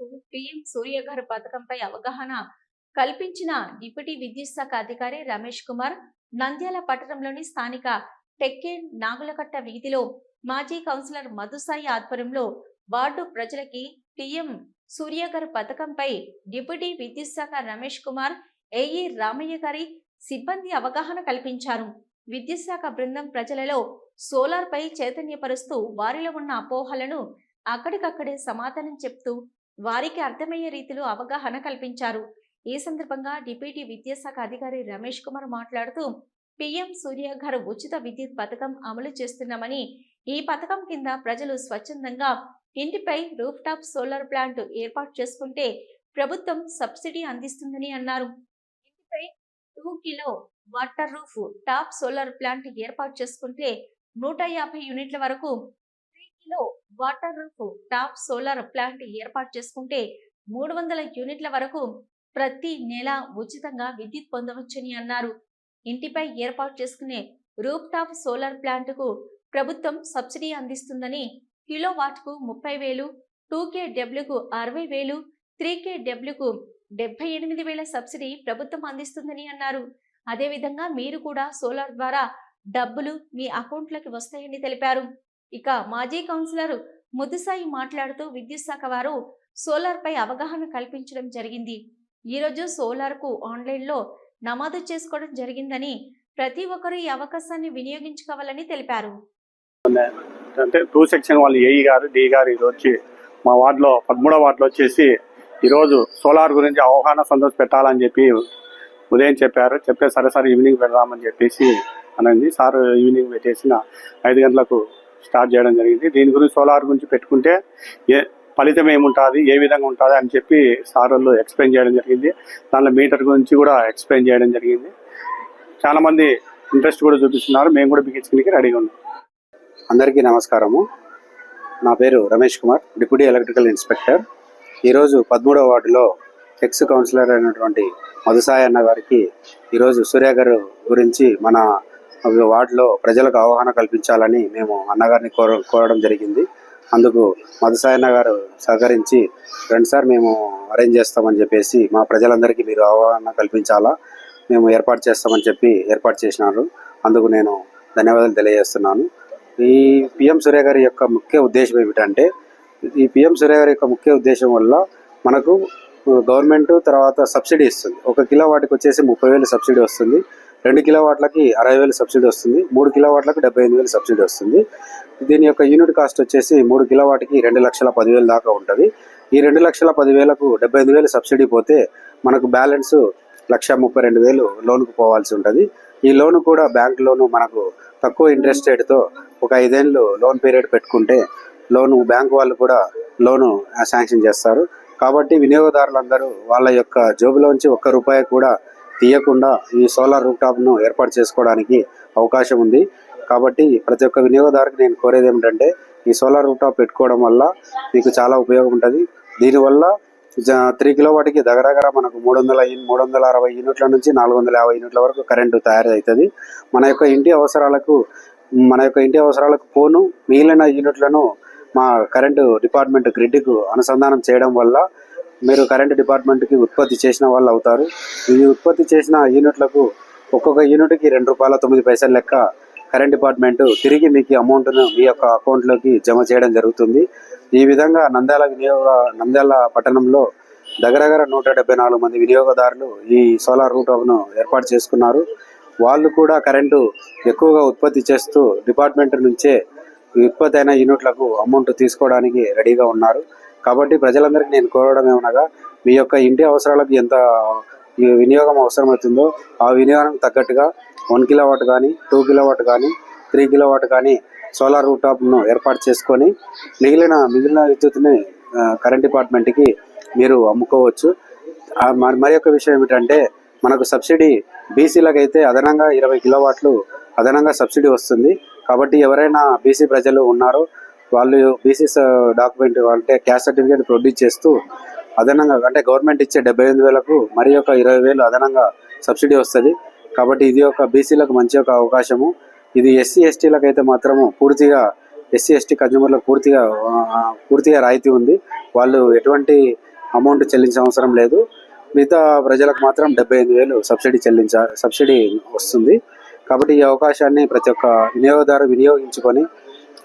ప్రజలకు పీఎం సూర్యఘర్ పథకంపై అవగాహన కల్పించిన డిప్యూటీ విద్యుత్ శాఖ అధికారి రమేష్ కుమార్ నంద్యాల పట్టణంలోని స్థానిక టెక్కే నాగులకట్ట వీధిలో మాజీ కౌన్సిలర్ మధుసాయి ఆధ్వర్యంలో వార్డు ప్రజలకి పీఎం సూర్యఘర్ పథకంపై డిప్యూటీ విద్యుత్ శాఖ రమేష్ కుమార్ ఏఈ రామయ్య గారి సిబ్బంది అవగాహన కల్పించారు. విద్యుత్ శాఖ బృందం ప్రజలలో సోలార్ పై చైతన్యపరుస్తూ వారిలో ఉన్న అపోహలను అక్కడికక్కడే సమాధానం చెప్తూ వారికి అర్థమయ్యే రీతిలో అవగాహన కల్పించారు. ఈ సందర్భంగా డిప్యూటీ విద్యాశాఖ అధికారి రమేష్ కుమార్ మాట్లాడుతూ పీఎం గారు ఉచిత విద్యుత్ పథకం అమలు చేస్తున్నామని ఈ పథకం కింద ప్రజలు స్వచ్ఛందంగా ఇంటిపై రూఫ్ టాప్ సోలార్ ప్లాంట్ ఏర్పాటు చేసుకుంటే ప్రభుత్వం సబ్సిడీ అందిస్తుందని అన్నారు. ఇంటిపై two kilo watt roof top solar plant ఏర్పాటు చేసుకుంటే నూట యాభై యూనిట్ల వరకు కంపెనీలో watt roof top solar plant ఏర్పాటు చేసుకుంటే మూడు వందల యూనిట్ల వరకు ప్రతి నెల ఉచితంగా విద్యుత్ పొందవచ్చని అన్నారు. ఇంటిపై ఏర్పాటు చేసుకునే రూప్ టాప్ సోలార్ ప్లాంట్కు ప్రభుత్వం సబ్సిడీ అందిస్తుందని కిలో వాట్కు ముప్పై వేలు టూ కే డబ్ల్యూకు అరవై వేలు త్రీ కే డబ్ల్యూకు డెబ్బై ఎనిమిది వేల సబ్సిడీ ప్రభుత్వం అందిస్తుందని అన్నారు. అదేవిధంగా మీరు కూడా సోలార్ ద్వారా డబ్బులు మీ అకౌంట్లోకి వస్తాయని తెలిపారు. ఇక మాజీ కౌన్సిలర్ ముద్దుసాయి మాట్లాడుతూ విద్యుత్ శాఖ వారు సోలార్ పై అవగాహన కల్పించడం జరిగింది. ఈరోజు సోలార్కు ఆన్లైన్లో నమోదు చేసుకోవడం జరిగిందని ప్రతి ఒక్కరూ ఈ అవకాశాన్ని వినియోగించుకోవాలని తెలిపారు. అంటే టూ సెక్షన్ వాళ్ళు ఏఈ గారు డి గారు ఇది వచ్చి మా వార్డులో పదమూడో వార్డులో వచ్చేసి ఈరోజు సోలార్ గురించి అవగాహన సంతోష పెట్టాలని చెప్పి ఉదయం చెప్పారు. చెప్పే సరే సరే ఈవినింగ్ పెడదామని చెప్పేసి అనండి సార్ ఈవినింగ్ పెట్టేసిన ఐదు గంటలకు స్టార్ట్ చేయడం జరిగింది. దీని గురించి సోలార్ గురించి పెట్టుకుంటే ఏ ఫలితం ఏముంటుంది ఏ విధంగా ఉంటుంది అని చెప్పి సార్ వాళ్ళు ఎక్స్ప్లెయిన్ చేయడం జరిగింది. దానిలో మీటర్ గురించి కూడా ఎక్స్ప్లెయిన్ చేయడం జరిగింది. చాలామంది ఇంట్రెస్ట్ కూడా చూపిస్తున్నారు. మేము కూడా బిగించుకునే రెడీగా ఉన్నాం. అందరికీ నమస్కారము. నా పేరు Ramesh Kumar deputy electrical inspector. ఈరోజు పదమూడవ వార్డులో ఎక్స్ కౌన్సిలర్ అయినటువంటి మధుసాయి అన్న గారికి ఈరోజు సూర్య గారు గురించి మన వార్డులో ప్రజలకు అవగాహన కల్పించాలని మేము అన్నగారిని కోర కోరడం జరిగింది. అందుకు మధుసాయన్న గారు సహకరించి రండి సార్ మేము అరేంజ్ చేస్తామని చెప్పేసి మా ప్రజలందరికీ మీరు అవగాహన కల్పించాలా మేము ఏర్పాటు చేస్తామని చెప్పి ఏర్పాటు చేసినారు. అందుకు నేను ధన్యవాదాలు తెలియజేస్తున్నాను. ఈ పిఎం సూర్య గారి యొక్క ముఖ్య ఉద్దేశం ఏమిటంటే ఈ పిఎం సూర్య గారి యొక్క ముఖ్య ఉద్దేశం వల్ల మనకు గవర్నమెంట్ తర్వాత సబ్సిడీ ఇస్తుంది. ఒక కిలో వాటికి వచ్చేసి ముప్పై వేలు సబ్సిడీ వస్తుంది. రెండు కిలో వాట్లకి అరవై వేలు సబ్సిడీ వస్తుంది మూడు కిలో వాట్లకి డెబ్బై ఎనిమిది వేలు సబ్సిడీ వస్తుంది. దీని యొక్క యూనిట్ కాస్ట్ వచ్చేసి మూడు కిలో వాటికి రెండు లక్షల పదివేలు దాకా ఉంటుంది. ఈ రెండు లక్షల పదివేలకు డెబ్బై ఎనిమిది వేలు సబ్సిడీ పోతే మనకు బ్యాలెన్స్ లక్ష ముప్పై రెండు వేలు లోన్కు పోవాల్సి ఉంటుంది. ఈ లోన్ కూడా బ్యాంక్ లోను మనకు తక్కువ ఇంట్రెస్ట్ రేట్తో ఒక ఐదేళ్ళు లోన్ పీరియడ్ పెట్టుకుంటే లోను బ్యాంక్ వాళ్ళు కూడా లోను శాంక్షన్ చేస్తారు. కాబట్టి వినియోగదారులందరూ వాళ్ళ యొక్క జోబులోంచి ఒక్క రూపాయి కూడా తీయకుండా ఈ సోలార్ రూప్టాప్ను ఏర్పాటు చేసుకోవడానికి అవకాశం ఉంది. కాబట్టి ప్రతి ఒక్క వినియోగదారుకి నేను కోరేది ఏమిటంటే ఈ సోలార్ రూప్టాప్ పెట్టుకోవడం వల్ల మీకు చాలా ఉపయోగం ఉంటుంది. దీనివల్ల త్రీ కిలో వాటికి దగ్గర దగ్గర మనకు మూడు వందల మూడు వందల అరవై యూనిట్ల నుంచి నాలుగు వందల యాభై యూనిట్ల వరకు కరెంటు తయారవుతుంది మన యొక్క ఇంటి అవసరాలకు మన యొక్క ఇంటి అవసరాలకు పోను మిగిలిన యూనిట్లను మా కరెంటు డిపార్ట్మెంట్ గ్రిడ్కు అనుసంధానం చేయడం వల్ల మీరు కరెంటు డిపార్ట్మెంట్కి ఉత్పత్తి చేసిన వాళ్ళు అవుతారు. ఈ ఉత్పత్తి చేసిన యూనిట్లకు ఒక్కొక్క యూనిట్కి రెండు రూపాయల తొమ్మిది పైసల లెక్క కరెంట్ డిపార్ట్మెంట్ తిరిగి మీకు అమౌంట్ను మీ యొక్క అకౌంట్లోకి జమ చేయడం జరుగుతుంది. ఈ విధంగా నంద్యాల వినియోగ నంద్యాల పట్టణంలో దగ్గర దగ్గర నూట డెబ్బై నాలుగు మంది వినియోగదారులు ఈ సోలార్ రూట్ను ఏర్పాటు చేసుకున్నారు. వాళ్ళు కూడా కరెంటు ఎక్కువగా ఉత్పత్తి చేస్తూ డిపార్ట్మెంట్ నుంచే ఉత్పత్తి అయిన యూనిట్లకు అమౌంట్ తీసుకోవడానికి రెడీగా ఉన్నారు. కాబట్టి ప్రజలందరికీ నేను కోరడం ఏమనగా మీ యొక్క ఇంటి అవసరాలకు ఎంత వినియోగం అవసరమవుతుందో ఆ వినియోగం తగ్గట్టుగా వన్ కిలో వాట్ కానీ టూ కిలో వాట్ కానీ త్రీ కిలో వాట్ కానీ సోలార్ రూట్ టాప్ను ఏర్పాటు చేసుకొని మిగిలిన మిగిలిన విద్యుత్ని కరెంట్ డిపార్ట్మెంట్కి మీరు అమ్ముకోవచ్చు. మరి మరి యొక్క విషయం ఏమిటంటే మనకు సబ్సిడీ బీసీలకు అయితే అదనంగా ఇరవై కిలోవాట్లు అదనంగా సబ్సిడీ వస్తుంది. కాబట్టి ఎవరైనా బీసీ ప్రజలు ఉన్నారో వాళ్ళు బీసీస్ డాక్యుమెంట్ uh, అంటే క్యాస్ట్ సర్టిఫికేట్ ప్రొడ్యూస్ చేస్తూ అదనంగా అంటే గవర్నమెంట్ ఇచ్చే డెబ్బై ఎనిమిది వేలకు మరి ఒక ఇరవై వేలు అదనంగా సబ్సిడీ వస్తుంది. కాబట్టి ఇది ఒక బీసీలకు మంచి ఒక అవకాశము. ఇది ఎస్సీ ఎస్టీలకు అయితే మాత్రము పూర్తిగా ఎస్సీ ఎస్టీ కన్జ్యూమర్లకు పూర్తిగా పూర్తిగా రాయితీ ఉంది. వాళ్ళు ఎటువంటి అమౌంట్ చెల్లించే అవసరం లేదు. మిగతా ప్రజలకు మాత్రం డెబ్బై ఎనిమిది వేలు సబ్సిడీ చెల్లించ సబ్సిడీ వస్తుంది. కాబట్టి ఈ అవకాశాన్ని ప్రతి ఒక్క వినియోగదారు వినియోగించుకొని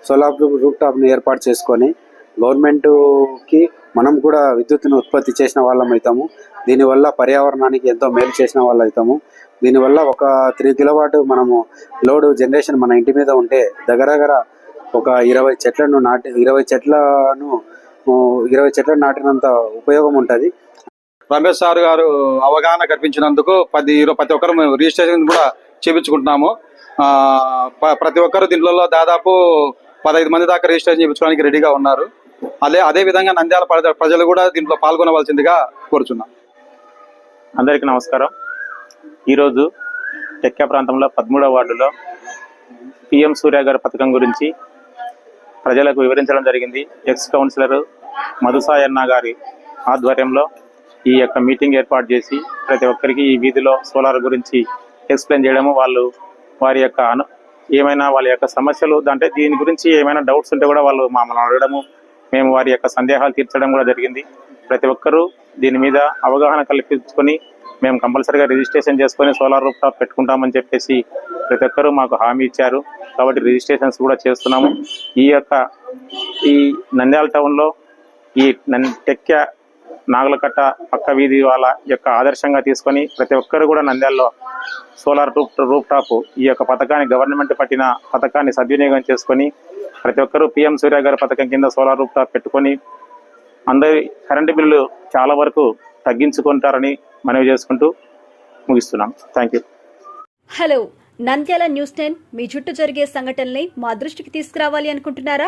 సోలార్ రూప్ టాప్ని ఏర్పాటు చేసుకొని గవర్నమెంట్కి మనం కూడా విద్యుత్తును ఉత్పత్తి చేసిన వాళ్ళం అవుతాము దీనివల్ల పర్యావరణానికి ఎంతో మేలు చేసిన వాళ్ళు అవుతాము దీనివల్ల ఒక త్రీ కిలోవాట్ మనము లోడ్ జనరేషన్ మన ఇంటి మీద ఉంటే దగ్గర దగ్గర ఒక ఇరవై చెట్లను నాటి ఇరవై చెట్లను ఇరవై చెట్లను నాటినంత ఉపయోగం ఉంటుంది. రమేష్ సార్ గారు అవగాహన కల్పించినందుకు పది ప్రతి ఒక్కరు మేము రిజిస్ట్రేషన్ కూడా చేపించుకుంటున్నాము. ప- ప్రతి ఒక్కరు దీంట్లో దాదాపు పదహైదు మంది దాకా రిజిస్ట్రేషన్ చేయించడానికి రెడీగా ఉన్నారు. అదే అదే విధంగా నంద్యాల ప్రజలు కూడా దీంట్లో పాల్గొనవలసిందిగా కోరుచున్నాం. అందరికీ నమస్కారం. ఈరోజు టెక్కా ప్రాంతంలో పదమూడవ వార్డులో పిఎం సూర్య గారి పథకం గురించి ప్రజలకు వివరించడం జరిగింది. ఎక్స్ కౌన్సిలర్ మధుసాయన్న గారి ఆధ్వర్యంలో ఈ యొక్క మీటింగ్ ఏర్పాటు చేసి ప్రతి ఒక్కరికి ఈ వీధిలో సోలార్ గురించి ఎక్స్ప్లెయిన్ చేయడము వాళ్ళు వారి యొక్క అను ఏమైనా వాళ్ళ యొక్క సమస్యలు అంటే దీని గురించి ఏమైనా డౌట్స్ ఉంటే కూడా వాళ్ళు మమ్మల్ని అడగడము మేము వారి యొక్క సందేహాలు తీర్చడం కూడా జరిగింది. ప్రతి ఒక్కరూ దీని మీద అవగాహన కల్పించుకొని మేము కంపల్సరీగా రిజిస్ట్రేషన్ చేసుకొని సోలార్ రూప్ టాప్ పెట్టుకుంటామని చెప్పేసి ప్రతి ఒక్కరూ మాకు హామీ ఇచ్చారు. కాబట్టి రిజిస్ట్రేషన్స్ కూడా చేస్తున్నాము. ఈ యొక్క ఈ నంద్యాల టౌన్లో ఈ నన్ టెక్య నాగులకట్ట పక్క వీధి వాళ్ళ యొక్క ఆదర్శంగా తీసుకొని ప్రతి ఒక్కరు కూడా నంద్యాలలో సోలార్ రూప్ రూప్ టాప్ ఈ యొక్క పథకాన్ని గవర్నమెంట్ పట్టిన పథకాన్ని సద్వినియోగం చేసుకొని ప్రతి ఒక్కరూ పిఎం సూర్య గారి పథకం కింద సోలార్ రూప్ టాప్ పెట్టుకొని అందరి కరెంటు బిల్లులు చాలా వరకు తగ్గించుకుంటారని మనవి చేసుకుంటూ ముగిస్తున్నాం. Thank you hello Nandyal news ten మీ చుట్టూ జరిగే సంఘటనల్ని మా దృష్టికి తీసుకురావాలి అనుకుంటున్నారా?